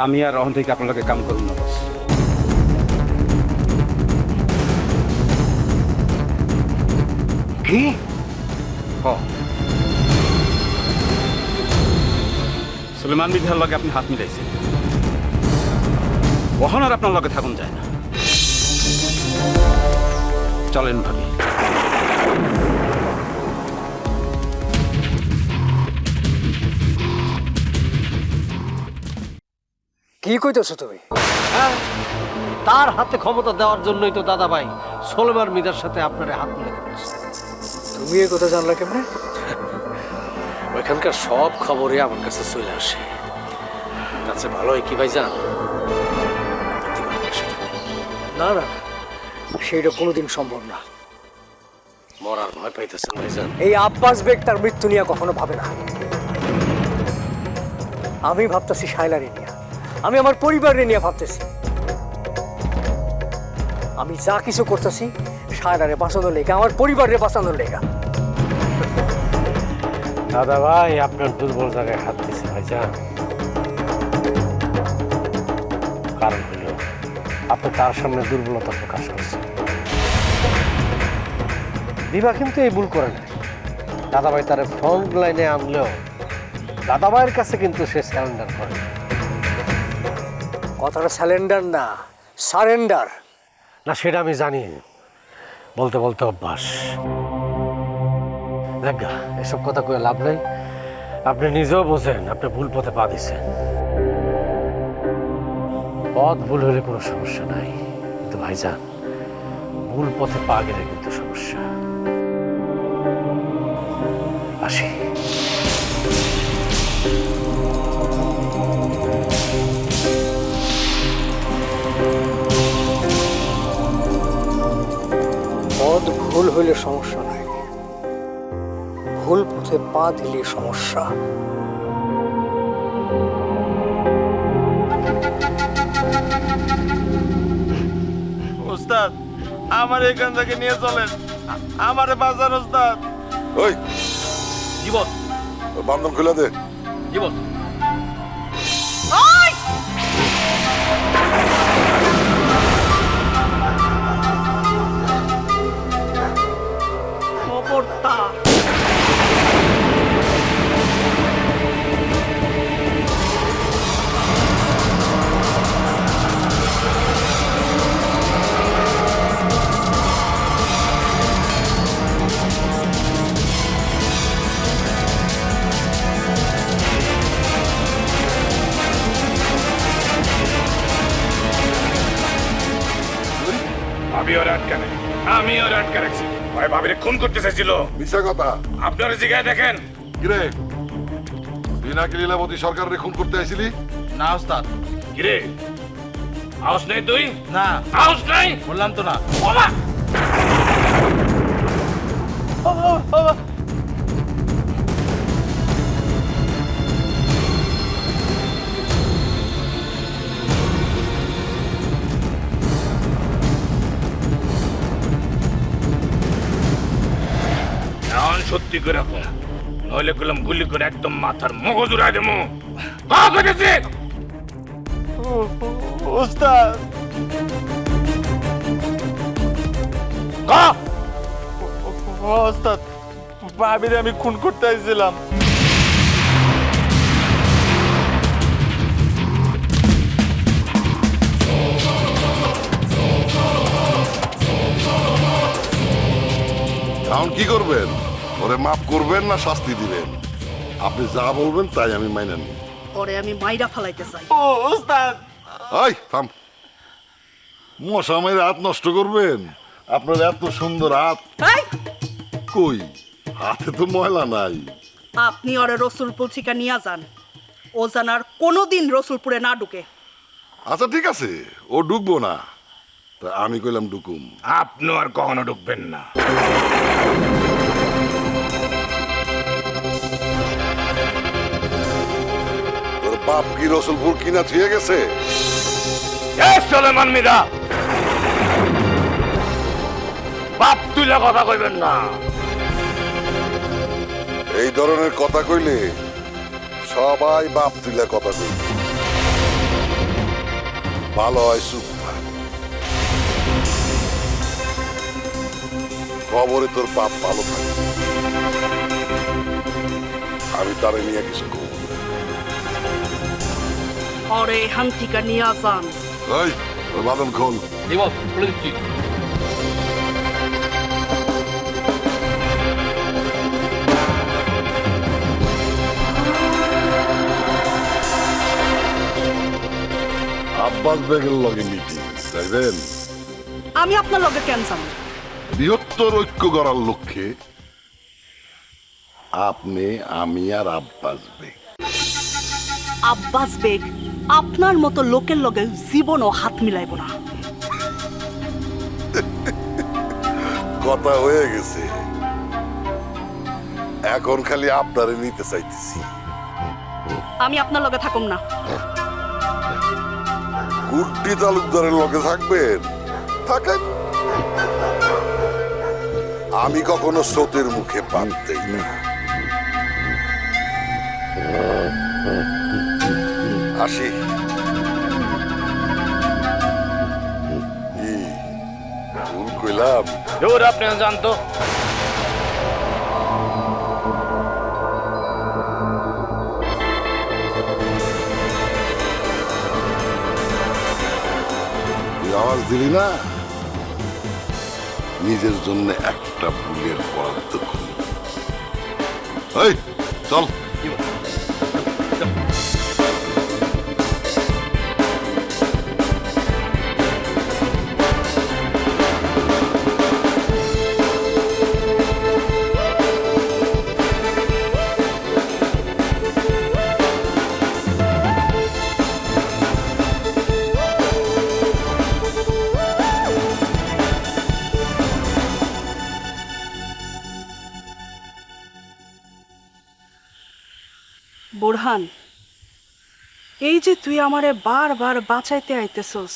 আমি আর অহন থেকে আপনার কাম করুন না বস। কি? হ। সুলেমান বিধার লগে আপনি হাত মিলাইছেন। অহন আর আপনার লগে থাকুন যায় না। চলেন ভাবি। কি কইতেছো তুমি? হ্যাঁ তার হাতে ক্ষমতা দেওয়ার জন্যই তো দাদা ভাই সোলমার মিদার সাথে আপনার হাত মিলে তুমি এই কথা জানলা কেমনে? ওইখানকার সব খবরই আমার কাছে চলে আসে। তাছে ভালো হয় কি ভাই জান? না না সেইটা কোনোদিন সম্ভব না। মরার ভয় পাইতেছেন ভাইজান এই আব্বাস বেগ তার মৃত্যু নিয়ে কখনো ভাবে না। আমি ভাবতেছি শায়লারে নিয়ে আমি আমার পরিবারে নিয়ে ভাবতেছি। আমি যা কিছু করতেছি শায়লারে বাঁচানোর লেগা, আমার পরিবারে বাঁচানোর লেগা। দাদা ভাই আপনার দুর্বল জায়গায় হাত দিছে ভাইজান। কারণ হইল আপনি তার সামনে দুর্বলতা প্রকাশ করছেন। বিভা কিন্তু এই ভুল করে নাই। দাদাভাই তার ফ্রন্ট লাইনে আনলেও দাদাভাইয়ের কাছে কিন্তু সে স্যারেন্ডার করে না। কথাটা স্যালেন্ডার না, সারেন্ডার। না, সেটা আমি জানি। বলতে বলতে অভ্যাস। দেখা এসব কথা কয়ে লাভ নেই। আপনি নিজেও বোঝেন, আপনি ভুল পথে পা দিছেন পথ ভুল হলে কোনো সমস্যা নাই। কিন্তু ভাইজান, ভুল পথে পা গেলে কিন্তু সমস্যা। আসি। হইলে সমস্যা নাই। ভুল পথে পা দিলে সমস্যা। ওস্তাদ আমার এখান থেকে নিয়ে চলেন। আমারে বাজার ওস্তাদ। ওই। জীবন ওই বান্ধন খুলে দে। জীবন ভাবি ওর আটকা নেই আমি ওর আটকা রাখছি। ভাই ভাবিরে খুন করতে চাইছিল। মিশা কথা। আপনার জিগায় দেখেন। কিরে? বিনাকি লীলাবতী সরকারের খুন করতে আইছিলি? না ওস্তাদ। কিরে? আউস নেই তুই? না। আউস নাই? বললাম তো না। ওমা! এখন সত্যি করে নইলে কলম গুলি করে একদম মাথার মগজ উড়াই দেবো। কা করেছে ওস্তাদ। কা ওস্তাদ ভাবিরে আমি খুন করতে আইছিলাম। এখন কি করবেন? ওরে মাফ করবেন না শাস্তি দিবেন। আপনি যা বলবেন তাই আমি মাইনে নিই ওরে আমি মাইরা ফালাইতে চাই। ও ওস্তাদ! ওই থাম। মশা মেরে হাত নষ্ট করবেন? আপনার এত সুন্দর হাত। এই, কই? হাতে তো ময়লা নাই। আপনি ওরে রসুলপুর থেকে নিয়ে যান। ও যেন আর কোনোদিন রসুলপুরে না ঢুকে। আচ্ছা ঠিক আছে। ও ঢুকবো না। তা আমি কইলাম ঢুকুম। আপনি আর কখনো ঢুকবেন না। বাপ কি রসুলপুর কিনা থুয়ে গেছে? সলেমান মিদা! বাপ তুইলা কথা কইবেন না। এই ধরনের কথা কইলে সবাই বাপ তুলে কথা কইবে। ভালো হয় থাক। খবরে তোর বাপ ভালো থাকে। আমি তারে নিয়ে কিছু। ওরে এখান থেকে নিয়ে যান এই তোর বাদন খোল আব্বাস বেগের লগে মিটিং চাইবেন আমি আপনার লগে কেন যাব? বৃহত্তর ঐক্য করার লক্ষ্যে আপনি আমি আর আব্বাস বেগ। আব্বাস বেগ আপনার মতো লোকের লগে জীবনও হাত মিলাইব না। কথা হয়ে গেছে। এখন খালি আপনারে নিতে চাইতেছি। আমি আপনার লগে থাকুম না। গুড্ডি তালুকদারের লগে থাকবেন? থাকেন। আমি কখনো স্রোতের মুখে বাদ দেই না। আসি। ভুল কইলাম। আপনি জানতো আওয়াজ দিলি না? নিজের জন্য একটা ভুলের বরাদ্দ এই চল। যে তুই আমারে বারবার বাঁচাইতে আইতেছস।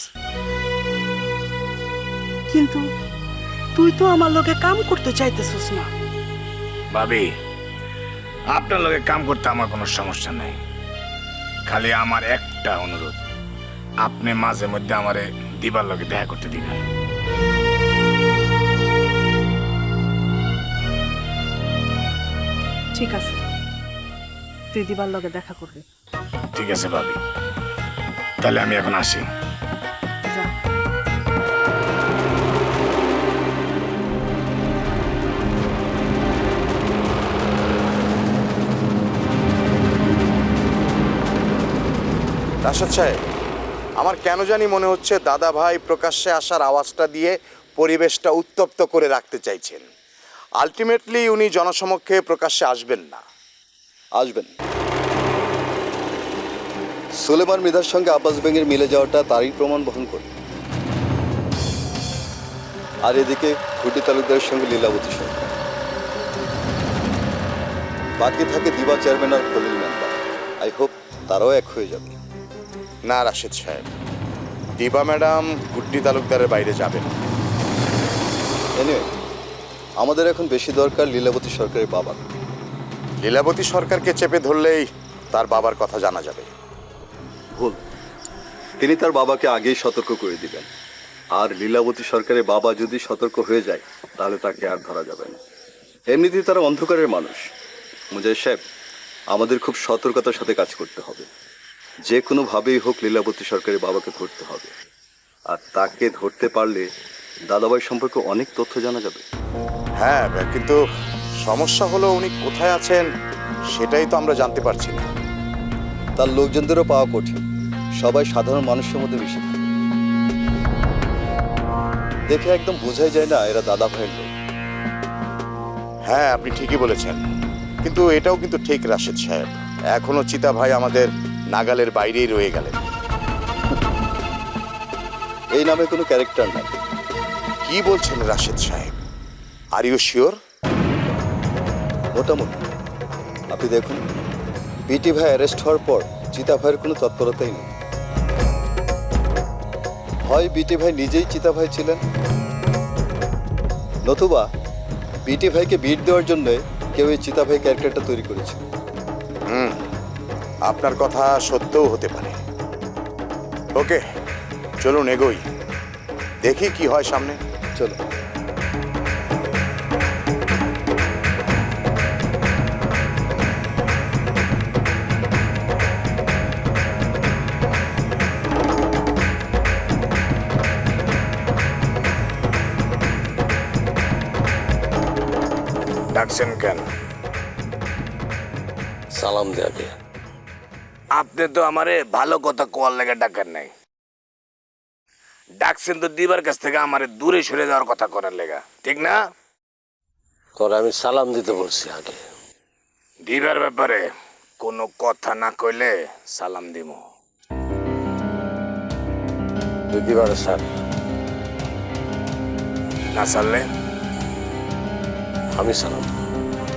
কিন্তু তুই তো আমার লগে কাম করতে চাইতেছস না। ভাবি আপনার লগে কাম করতে আমার কোনো সমস্যা নাই। খালি আমার একটা অনুরোধ আপনি মাঝে মধ্যে আমারে দিবার লগে দেখা করতে দিবেন। ঠিক আছে তুই দিবার লগে দেখা করবি। ঠিক আছে ভাবি। তাহলে আমি এখন আসি। যা। রাশাদ সাহেব আমার কেন জানি মনে হচ্ছে দাদা ভাই প্রকাশ্যে আসার আওয়াজটা দিয়ে পরিবেশটা উত্তপ্ত করে রাখতে চাইছেন। আলটিমেটলি উনি জনসমক্ষে প্রকাশ্যে আসবেন না। আসবেন। সুলেমান মৃধার সঙ্গে আব্বাস বেগের মিলে যাওয়াটা তারই প্রমাণ বহন করে। আর এদিকে ঘুটি তালুকদারের সঙ্গে লীলাবতী সরকার। বাকি থাকে দিবা চেয়ারম্যান আর খলিল মেম্বার। আই হোপ তারাও এক হয়ে যাবে। না রাশেদ সাহেব। দিবা ম্যাডাম গুড্ডি তালুকদারের বাইরে যাবেন এনিওয়ে আমাদের এখন বেশি দরকার লীলাবতী সরকারের বাবা লীলাবতী সরকারকে চেপে ধরলেই তার বাবার কথা জানা যাবে। ভুল। তিনি তার বাবাকে আগেই সতর্ক করে দিবেন। আর লীলাবতী সরকারের বাবা যদি সতর্ক হয়ে যায়, তাহলে তাকে আর ধরা যাবে না। এমনিতেই তারা অন্ধকারের মানুষ। মুজাই সাহেব, আমাদের খুব সতর্কতার সাথে কাজ করতে হবে। যে কোনোভাবেই হোক লীলাবতী সরকারের বাবাকে ধরতে হবে। আর তাকে ধরতে পারলে দাদাভাই সম্পর্কে অনেক তথ্য জানা যাবে। হ্যাঁ কিন্তু সমস্যা হলো উনি কোথায় আছেন, সেটাই তো আমরা জানতে পারছি না। তার লোকজনদেরও পাওয়া কঠিন। সবাই সাধারণ মানুষের মধ্যে মিশে থাকে। দেখে একদম বোঝাই যায় না এরা দাদা ভাইয়ের লোক। হ্যাঁ আপনি ঠিকই বলেছেন। কিন্তু এটাও কিন্তু ঠিক রাশেদ সাহেব। এখনও চিতা ভাই আমাদের নাগালের বাইরেই রয়ে গেলেন। এই নামে কোনো ক্যারেক্টার নাই। কি বলছেন রাশেদ সাহেব? আর ইউ শিওর মোটামুটি। আপনি দেখুন। বিটি ভাই অ্যারেস্ট হওয়ার পর চিতা ভাইয়ের কোনো তৎপরতাই নেই। হয় বিটি ভাই নিজেই চিতা ভাই ছিলেন নতুবা বিটি ভাইকে বিট দেওয়ার জন্য কেউ এই চিতা ভাই ক্যারেক্টারটা তৈরি করেছে হুম আপনার কথা সত্যও হতে পারে। ওকে চলুন এগোই। দেখি কি হয় সামনে। চলো। ডাকছেন কেন? সালাম দেবে আপনি তো আমারে ভালো কথা কোয়ার লেগে ডাকেন নাই। ডাকছেন তো দিবার কাছ থেকে আমারে দূরে সরে যাওয়ার কথা করার লেগা ঠিক না? তোরা আমি সালাম দিতে বলছি আগে। দিবার ব্যাপারে কোনো কথা না কইলে সালাম দিব দিবারে স্যার। না সারলে? আমি সালাম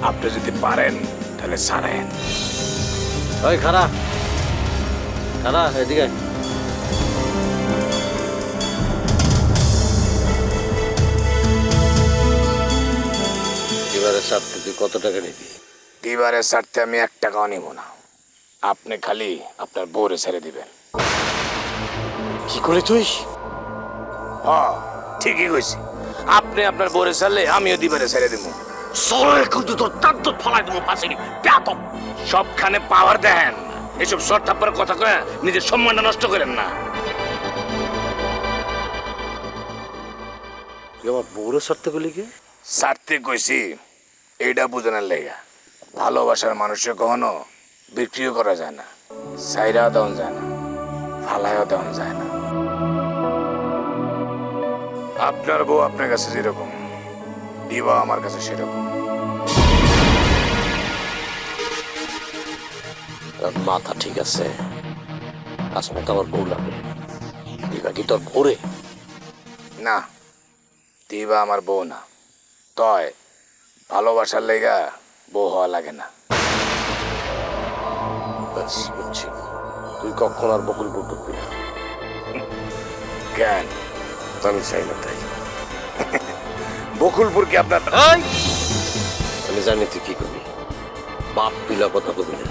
আপনি যদি পারেন তাহলে সারেন। ওই খারা খারা এদিকে। এবারে সাথে তুই কত টাকা নিবি? দিবারের স্বার্থে আমি এক টাকাও নিব না। আপনি খালি আপনার বউরে ছেড়ে দিবেন। কি করে তুই? হ ঠিকই কইছি। আপনি আপনার বউরে ছাড়লে আমিও দিবারে ছেড়ে দিব সরে কিন্তু তোর তান্ত ফলাই দেবো পাশে ব্যাপক সবখানে পাওয়ার দেন। এসব শর্ট কথা কয়ে নিজের সম্মানটা নষ্ট করেন না। আমার বউরে সারতে গেলি কি? সারতে কইছি এইটা বুঝানোর লেগা। ভালোবাসার মানুষের কখনো বিক্রিও করা যায় না সাইরাও দেওয়া যায় না ফালাইও দেওয়া যায় না। আপনার বউ আপনার কাছে যেরকম দিবা আমার কাছে সেরকম। মাথা ঠিক আছে। আসমা তো আমার বউ লাগে। দিবা কি তোর ভোরে না দিবা আমার বউ না। তয় ভালোবাসার লেগা বউ হওয়া লাগে না। বুঝছি। তুই কখন আর বকুল ঢুকবি না। কেন? আমি চাই না তাই। বকুলপুর কি আপনার আমি জানি তুই কি করবি। বাপ পিলা কথা বলবি না।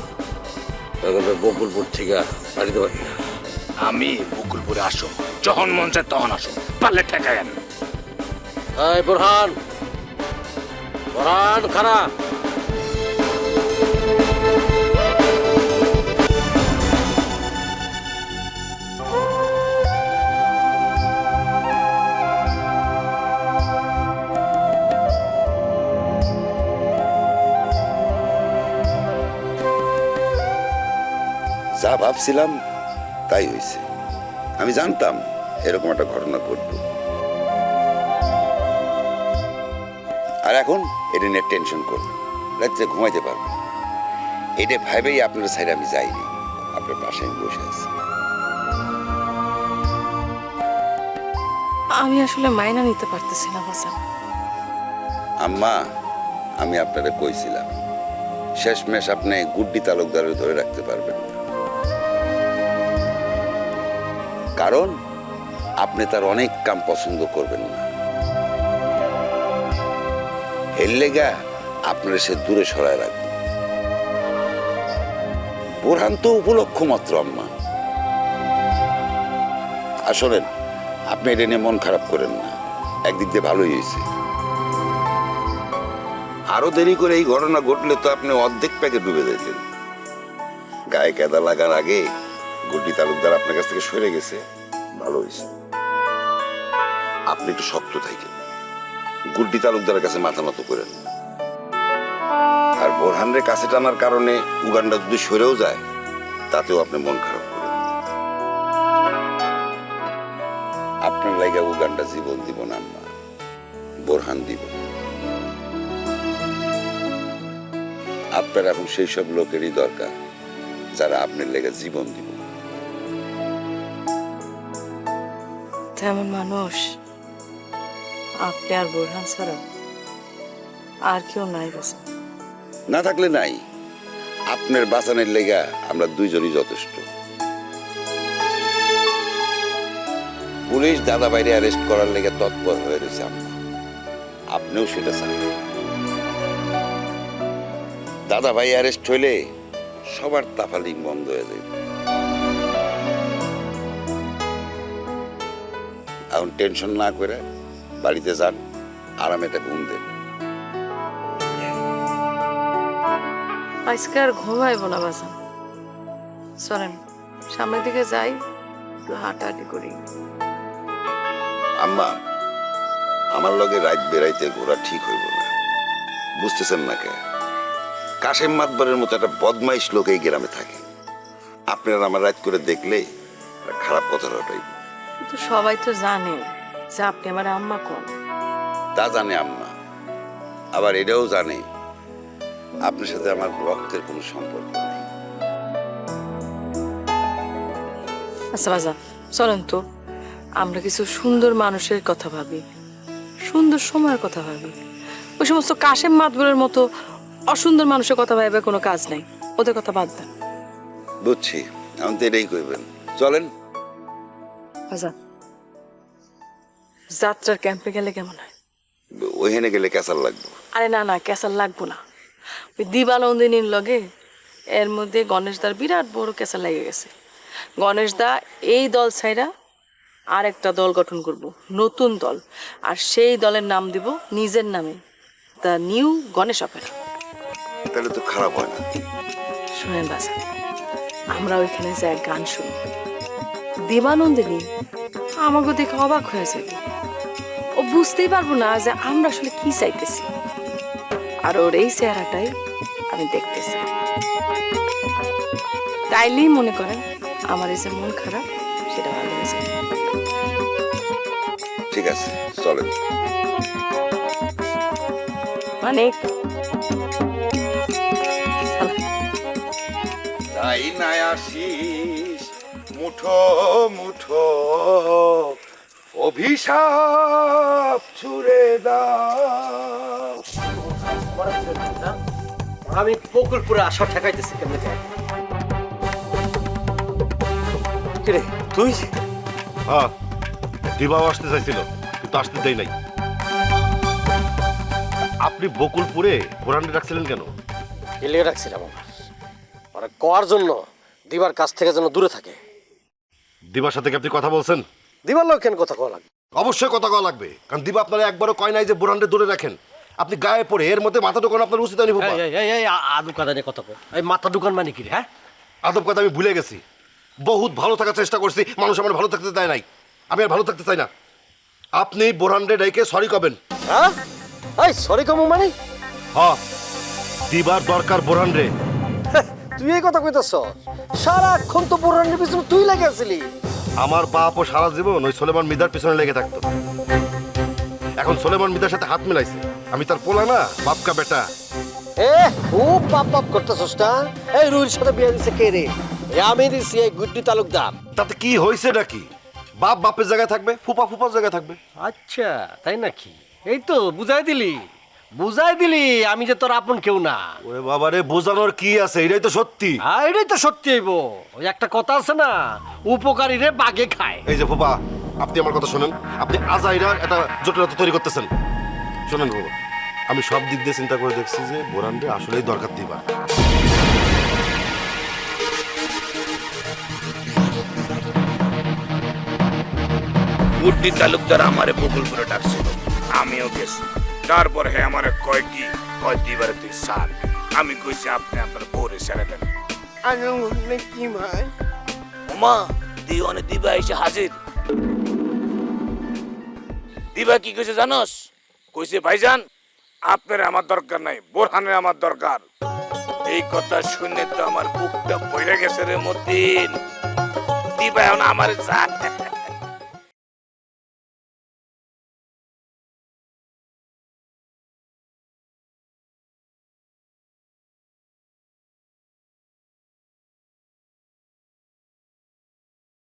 এখন বকুলপুর থেকে বাড়িতে পারি না। আমি বকুলপুরে আসো যখন মন চায় তখন আসো পারলে ঠেকা এই বোরহান। বোরহান খারা যা ভাবছিলাম তাই হয়েছে। আমি জানতাম এরকম একটা ঘটনা ঘটবে। আর এখন এটা নিয়ে টেনশন করবে রাত্রে ঘুমাইতে পারবে এটা ভাবেই আপনার সাইড আমি যাইনি। আপনার পাশে আমি বসে আছি। আমি আসলে মাইনা নিতে পারতেছি না আম্মা আমি আপনারে কইছিলাম শেষমেশ আপনি গুড্ডি তালুকদারের ধরে রাখতে পারবেন না। কারণ আপনি তার অনেক কাম পছন্দ করবেন না। এর লেগা আপনার সে দূরে সরায় রাখবে। বোরহান উপলক্ষ মাত্র, আম্মা। আসলেন আপনি এটা নিয়ে মন খারাপ করেন না। একদিক দিয়ে ভালোই হয়েছে। আরও দেরি করে এই ঘটনা ঘটলে তো আপনি অর্ধেক প্যাকে ডুবে যেতেন। গায়ে কেদা লাগার আগে গুড্ডি তালুকদার আপনার কাছ থেকে সরে গেছে। ভালো হয়েছে। আপনি একটু শক্ত থাকেন। গুড্ডি তালুকদারের কাছে মাথা নত করেন। আর বোরহানের কাছে টানার কারণে উগান্ডা যদি সরেও যায়, তাতেও আপনি মন খারাপ আপনার লাইগা উগান্ডা জীবন দিব না, আম্মা। বোরহান দিব। আপনার এখন সেই সব লোকেরই দরকার, যারা আপনার লেগে জীবন দিব। তেমন মানুষ। আপনি আর বোরহান ছাড়া আর কেউ নাই বাজান না থাকলে নাই। আপনার বাঁচানোর লেগা আমরা দুইজনই যথেষ্ট। পুলিশ দাদা বাইরে অ্যারেস্ট করার লেগে তৎপর হয়ে রয়েছে আম্মা আপনিও সেটা চান। দাদা ভাই অ্যারেস্ট হইলে সবার তাফালিং বন্ধ হয়ে যাবে এখন টেনশন না করে বাড়িতে যান আরামে একটা ঘুম দেন। আজকে আর ঘুমাইব না বাজান চলেন সামনের দিকে যাই একটু হাঁটাহাঁটি করি। আম্মা আমার লগে রাত বেড়াইতে ঘোরা ঠিক হইব না। বুঝতেছেন না কে? কাশেম মাতবারের মতো একটা বদমাইশ লোক এই গ্রামে থাকে। আপনারা আমার রাত করে দেখলে খারাপ কথা রটাইব। কিন্তু সবাই তো জানে যে আপনি আমার আম্মা কোন। তা জানে আম্মা। আবার এটাও জানে আপনার সাথে আমার রক্তের কোনো সম্পর্ক নেই। আচ্ছা বাজান চলেন তো। আমরা কিছু সুন্দর মানুষের কথা ভাবি সুন্দর সময়ের কথা ভাবি। ওই সমস্ত কাশেম মাতবরের মতো অসুন্দর মানুষের কথা ভাবে কোনো কাজ নাই। ওদের কথা বাদ দেন। বুঝছি আমি তো এটাই কইবেন। চলেন। বাজান যাত্রার ক্যাম্পে গেলে কেমন হয়? ওইখানে গেলে লাগবে। আরে না না কেসার লাগবো না। ওই দিবানন্দিনীর লগে এর মধ্যে গণেশদার বিরাট বড় কেসা লেগে গেছে। গণেশদা এই দল ছাইরা আর একটা দল গঠন করব নতুন দল। আর সেই দলের নাম দিব নিজের নামে দ্য নিউ গণেশ অপেরা। তাহলে তো খারাপ হয় না। শোনেন বাসা আমরা ওইখানে যাই গান শুনি। দিবানন্দিনী আমাকে দেখে অবাক হয়ে যাবে। ও বুঝতেই পারব না যে আমরা আসলে কি চাইতেছি। আর ওর এই চেহারাটাই আমি দেখতেছি। তাইলেই মনে করেন আমার এই যে মন খারাপ সেটা ভালো হয়ে যাবে। ঠিক আছে চলেন। মানে? তাই নাই আসিস? মুঠো মুঠো। অভিশাপ ছুড়ে দাও। আমি বকুলপুরে আসা ঠেকাইতেছি কেমনে কিরে তুই? হ্যাঁ দিবাও আসতে চাইছিল কিন্তু আসতে দেয় নাই। আপনি বকুলপুরে বোরান্ডে রাখছিলেন কেন? এলিয়ে রাখছিলাম আমার। ওরা কর জন্য দিবার কাছ থেকে যেন দূরে থাকে। দিবার সাথে কি আপনি কথা বলছেন? দিবার লোক কেন কথা কওয়া লাগবে? অবশ্যই কথা কওয়া লাগবে। কারণ দিবা আপনারা একবারও কয় নাই যে বোরান্ডে দূরে রাখেন। আপনি গায়ে পড়ে এর মধ্যে মাথা ঢোকানো আপনার উচিত হয়নি ফুপা। এই, এই, এই, এই, আ- আদু কাদা নিয়ে কথা কয় এই মাথা দোকান মানে কি রে হ্যাঁ? আদব কথা আমি ভুলে গেছি। বহুত ভালো থাকার চেষ্টা করছি মানুষ আমার ভালো থাকতে দেয় নাই। আমি আর ভালো থাকতে চাই না। আপনি বোরান্ডে ডাইকে সরি কবেন। হ্যাঁ? এই সরি কমু মানে? হ দিবার দরকার বোরান রে তুই এই কথা কইতেছ? সারাক্ষণ তো পুরানের পিছনে তুই লেগে আছিলি। আমার বাপ ও সারা জীবন ওই সোলেমান মিদার পিছনে লেগে থাকতো। এখন সোলেমান মিদার সাথে হাত মিলাইছে। আমি তার পোলা না বাপকা বেটা। এ খুব পাপ পাপ করতেছস না? এই রুইর সাথে বিয়ে দিছে কে রে? এ আমি দিছি এই গুড্ডি তালুকদার। তাতে কি হয়েছে নাকি? বাপ বাপের জায়গায় থাকবে ফুপা ফুপার জায়গায় থাকবে। আচ্ছা তাই নাকি? এই তো বুঝাই দিলি। বুঝাই দিলি আমি যে তোর আপন কেউ না। ওরে বাবা রে বোঝানোর কি আছে? এটাই তো সত্যি। হ্যাঁ এটাই তো সত্যি হইব। ওই একটা কথা আছে না উপকারী রে বাগে খায়। এই যে ফুপা আপনি আমার কথা শোনেন। আপনি আজাইরা একটা জটিলতা তৈরি করতেছেন। শোনেন বাবা আমি সব দিক দিয়ে চিন্তা করে দেখছি যে বোরানরে আসলেই দরকার দিবা গুড্ডি তালুকদার আমারে বকুলপুরে ডাকছিল। আমিও গেছি। তারপর হে আমারে কয় কি? কয় দিবারে তুই সার। আমি কইছি আপনি আপনার বউরে ছেড়ে দেন। কি ভাই ওমা দিওয়ানে দিবা এসে হাজির। দিবা কি কইছে জানোস? কইছে ভাইজান আপনার আমার দরকার নাই বোরহানের আমার দরকার। এই কথা শুনে তো আমার বুকটা বইরে গেছে রে মতিন। দিবা এখন আমার যা